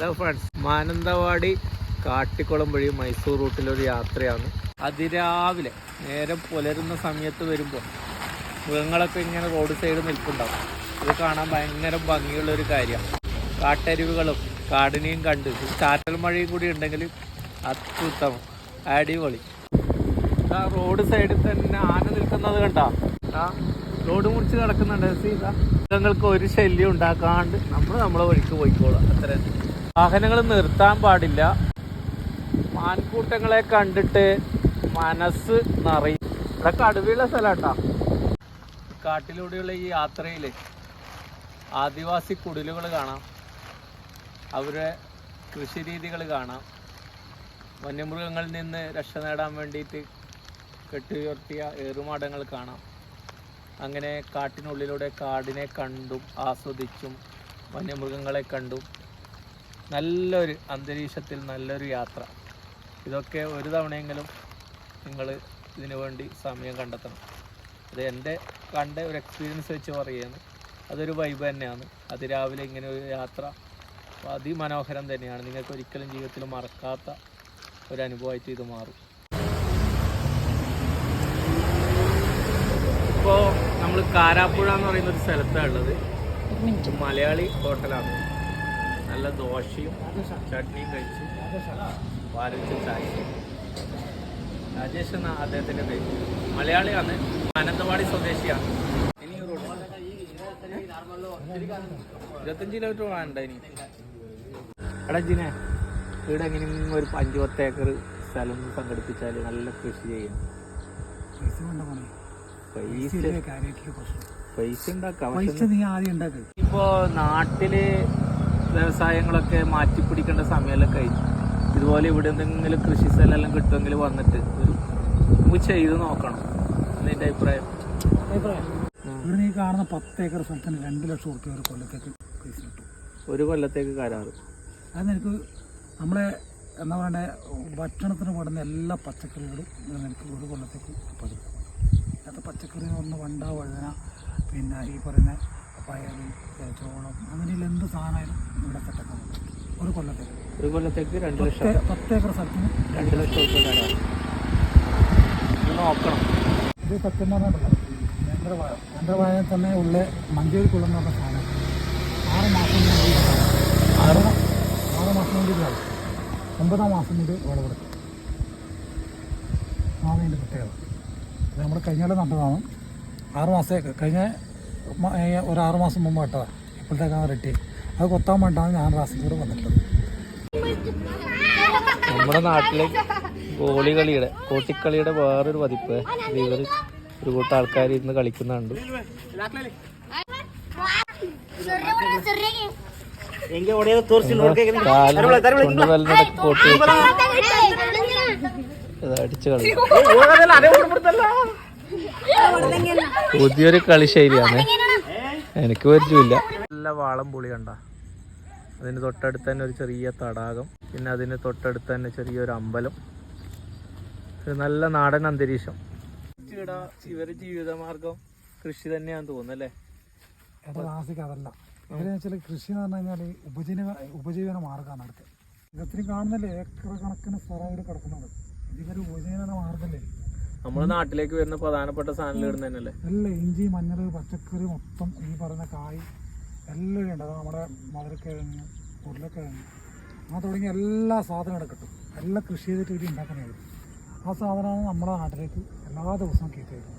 Hello friends Mananthavady Kattikulam വഴി മൈസൂർ റൂട്ടിലൊരു യാത്രയാണ്. അതിരാവിലെ നേരം പുലരുന്ന സമയത്ത് വരുമ്പോൾ മൃഗങ്ങളൊക്കെ ഇങ്ങനെ റോഡ് സൈഡ് നിൽപ്പുണ്ടാവും. ഇത് കാണാൻ ഭയങ്കര ഭംഗിയുള്ള ഒരു കാര്യമാണ്. കാട്ടരുവികളും കാടിനെയും കണ്ട് ചാറ്റൽ മഴയും കൂടി ഉണ്ടെങ്കിൽ അത്യുത്തമം അടിപൊളി. ആ റോഡ് സൈഡിൽ തന്നെ ആന നിൽക്കുന്നത് കണ്ടാ? ആ റോഡ് മുറിച്ച് കിടക്കുന്നുണ്ട്. സീത. മൃഗങ്ങൾക്ക് ഒരു ശല്യം ഉണ്ടാക്കാണ്ട് നമ്മൾ നമ്മളെ വഴിക്ക് പോയിക്കോളാം. അത്ര. വാഹനങ്ങൾ നിർത്താൻ പാടില്ല. മാൻകൂട്ടങ്ങളെ കണ്ടിട്ട് മനസ്സ് നിറയും. ഇവിടെ കടുവയുള്ള സ്ഥലമാട്ടാ കാട്ടിലൂടെയുള്ള ഈ യാത്രയിൽ ആദിവാസി കുടിലുകൾ കാണാം. അവരുടെ കൃഷി രീതികൾ കാണാം. വന്യമൃഗങ്ങളിൽ നിന്ന് രക്ഷ നേടാൻ വേണ്ടിയിട്ട് കെട്ടുയർത്തിയ ഏറുമാടങ്ങൾ കാണാം. അങ്ങനെ കാട്ടിനുള്ളിലൂടെ കാടിനെ കണ്ടും ആസ്വദിച്ചും വന്യമൃഗങ്ങളെ കണ്ടും നല്ലൊരു അന്തരീക്ഷത്തിൽ നല്ലൊരു യാത്ര. ഇതൊക്കെ ഒരു തവണയെങ്കിലും നിങ്ങൾ ഇതിനു വേണ്ടി സമയം കണ്ടെത്തണം. അത് എന്റെ കണ്ട ഒരു എക്സ്പീരിയൻസ് വെച്ച് പറയുകയാണ്. അതൊരു വൈബ് തന്നെയാണ്. അത് രാവിലെ ഇങ്ങനെ ഒരു യാത്ര അതിമനോഹരം തന്നെയാണ്. നിങ്ങൾക്ക് ഒരിക്കലും ജീവിതത്തിൽ മറക്കാത്ത ഒരു അനുഭവമായിട്ട് ഇത് മാറും. ഇപ്പോൾ നമ്മൾ കാരാപ്പുഴ എന്ന് പറയുന്ന ഒരു സ്ഥലത്താണ് ഉള്ളത്. മലയാളി ഹോട്ടലാണ്. നല്ല ദോശയും ചട്നിയും കഴിച്ചു വാരിച്ച് ചായ രാജേഷ് എന്ന അദ്ദേഹത്തിന്റെ പേര്. മലയാളിയാണ്. മാനന്തവാടി സ്വദേശിയാണ്. ഇനി ഇരുപത്തഞ്ച് കിലോമീറ്റർ വേണ്ട ഇനി. എടാ ജിനെ ഇവിടെ എങ്ങനെയും ഒരു അഞ്ചു പത്ത് ഏക്കർ സ്ഥലം സംഘടിപ്പിച്ചാൽ നല്ല കൃഷി ചെയ്യും. പൈസ പൈസ ഉണ്ടാക്ക്. ഇപ്പോ നാട്ടിൽ വ്യവസായങ്ങളൊക്കെ മാറ്റിപ്പിടിക്കേണ്ട സമയമല്ല കഴിഞ്ഞു ഇതുപോലെ ഇവിടെ എന്തെങ്കിലും കൃഷി സ്ഥലമെല്ലാം കിട്ടുമെങ്കിൽ വന്നിട്ട് ഒരു നമുക്ക് ചെയ്ത് നോക്കണം. എന്നെ അഭിപ്രായം? അഭിപ്രായം. ഇവിടെ നീ കാണുന്ന പത്ത് ഏക്കർ സ്ഥലത്തിന് രണ്ട് ലക്ഷം റുപ്യ ഒരു കൊല്ലത്തേക്ക് പൈസ കിട്ടും. ഒരു കൊല്ലത്തേക്ക് കരാറ്. അത് നിനക്ക് നമ്മളെ എന്താ പറയണ്ടേ ഭക്ഷണത്തിന് പെടുന്ന എല്ലാ പച്ചക്കറികളും എനിക്ക് ഒരു കൊല്ലത്തേക്ക് പതിക്കും അങ്ങനത്തെ പച്ചക്കറി എന്ന് പറഞ്ഞ വണ്ട വഴുതന പിന്നെ ഈ പറയുന്ന പയർ ചോളം അങ്ങനെയുള്ള എന്ത് സാധനമായാലും ഇവിടെ സെറ്റപ്പ് ഒരു കൊല്ലത്തേക്ക്. ഒരു കൊല്ലത്തേക്ക് രണ്ട് ലക്ഷം പത്ത് ഏക്കർ സ്ഥലത്തിന് രണ്ട് ലക്ഷം ഇത് നോക്കണം. ഇത് സത്യം പറഞ്ഞിട്ടില്ല നേന്ത്രവാഴ. നേന്ത്രവാഴ തന്നെ ഉള്ള മഞ്ചേരി കുളം എന്ന് പറഞ്ഞ സാധനം. ആറ് മാസം ആറ് ആറ് മാസം വേണ്ടി ഒമ്പതാം മാസം കൊണ്ട് വിളവെടുക്കും അതാണ് ഇതിന്റെ പ്രത്യേകത. ഇത് നമ്മൾ കഴിഞ്ഞ കൊല്ലം നട്ടതാണ്. ആറ് മാസം കഴിഞ്ഞ ഒരു ആറ് മാസം മുമ്പ് നട്ടതാണ് ഇപ്പോഴത്തേക്കാണ് റെഡി അത് കൊത്താൻ വേണ്ടാണ് ഞാൻ റാസിക്കൂടെ വന്നിട്ടുള്ളത് നമ്മുടെ നാട്ടിലെ ഗോളി കളിയുടെ കോട്ടിക്കളിയുടെ വേറൊരു പതിപ്പ് ഇവർ ഒരു കൂട്ടം ആൾക്കാർ ഇന്ന് കളിക്കുന്നുണ്ട് കോട്ടി അടിച്ചു കളി പുതിയൊരു കളി ശൈലിയാണ്. എനിക്ക് പരിചയമില്ല. നല്ല വാളം പുളി കണ്ട. അതിന് തൊട്ടടുത്ത് തന്നെ ഒരു ചെറിയ തടാകം. പിന്നെ അതിന് തൊട്ടടുത്ത് തന്നെ ചെറിയൊരു അമ്പലം. ഒരു നല്ല നാടൻ അന്തരീക്ഷം. ഇവരുടെ ജീവിതമാർഗം കൃഷി തന്നെയാന്ന് തോന്നുന്നല്ലേ അതല്ല. വെച്ചാൽ കൃഷി എന്ന് പറഞ്ഞു കഴിഞ്ഞാൽ ഉപജീവന ഉപജീവന മാർഗമാണ് അടുത്ത്. ഇതൊത്തിരി കാണുന്നില്ലേ ഏക്കർ കണക്കിന് സ്ഥലം ഇവിടെ കിടക്കുന്നത് ഇതൊരു ഉപജീവന മാർഗമല്ലേ നമ്മുടെ നാട്ടിലേക്ക് വരുന്ന പ്രധാനപ്പെട്ട സാധനങ്ങൾ ഇടുന്ന തന്നെയല്ലേ? എല്ലാം ഇഞ്ചി മഞ്ഞൾ പച്ചക്കറി മൊത്തം ഈ പറയുന്ന കായ് എല്ലാം ഉണ്ട്. അത് നമ്മുടെ മധുരക്കിഴങ്ങ് ഉരുളക്കിഴങ്ങ്. ആ തുടങ്ങി എല്ലാ സാധനവും ഇവിടെ കിട്ടും. എല്ലാം കൃഷി ചെയ്തിട്ട് ഇവിടെ ഉണ്ടാക്കണേ ആ സാധനമാണ് നമ്മുടെ നാട്ടിലേക്ക് എല്ലാ ദിവസവും കയറ്റി വരുന്നത്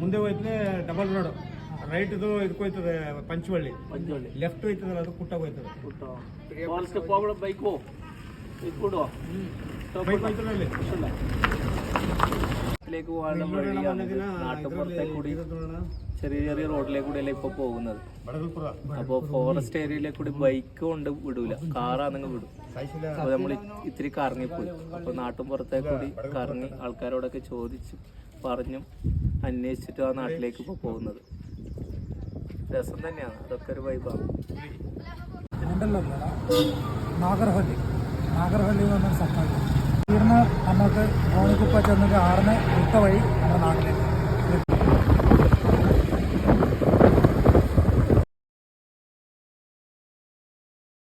ಮುಂದೆ ಹೋಯ್ತದೆ ಡಬಲ್ ರೋಡ್ ರೈಟ್ ಇದು ಇದಕ್ಕೆ ಹೋಯ್ತದೆ ಪಂಚವಳ್ಳಿ ಪಂಚವಳ್ಳಿ ಲೆಫ್ಟ್ ಹೋಯ್ತದಲ್ಲ ಅದು ಕುಟ್ಟಾಗ ಹೋಯ್ತದೆ ಬೈಕು ಇದು ಕೊಡು ಬೈಕ್ ಹೋಯ್ತದೆ ಅಲ್ಲಿ നാട്ടിലേക്ക് പോകാനുള്ള വഴിയാണ് ഇത്. നാട്ടുപുറത്തേക്ക് കൂടി ചെറിയ ചെറിയ റോഡിലേക്ക് കൂടി അല്ലേ ഇപ്പൊ പോകുന്നത് അപ്പൊ ഫോറസ്റ്റ് ഏരിയയിലേക്ക് കൂടി ബൈക്ക് കൊണ്ട് വിടൂല കാറാണെങ്കിൽ വിടും അപ്പൊ നമ്മൾ ഇത്തിരി കറങ്ങിപ്പോയി അപ്പൊ നാട്ടും പുറത്തേക്ക് കൂടി കറങ്ങി ആൾക്കാരോടൊക്കെ ചോദിച്ചു പറഞ്ഞും അന്വേഷിച്ചിട്ട് ആ നാട്ടിലേക്ക് ഇപ്പൊ പോകുന്നത്. രസം തന്നെയാണ്. അതൊക്കെ ഒരു വൈബാണ് നാഗർഹല്ലി സ്ഥലമാണ് ഇവിടുന്ന് നമുക്ക് ഗോണിക്കുപ്പ ചെന്നിട്ട് ആറിന് വിട്ട വഴി നമ്മുടെ നാട്ടിലേക്ക്.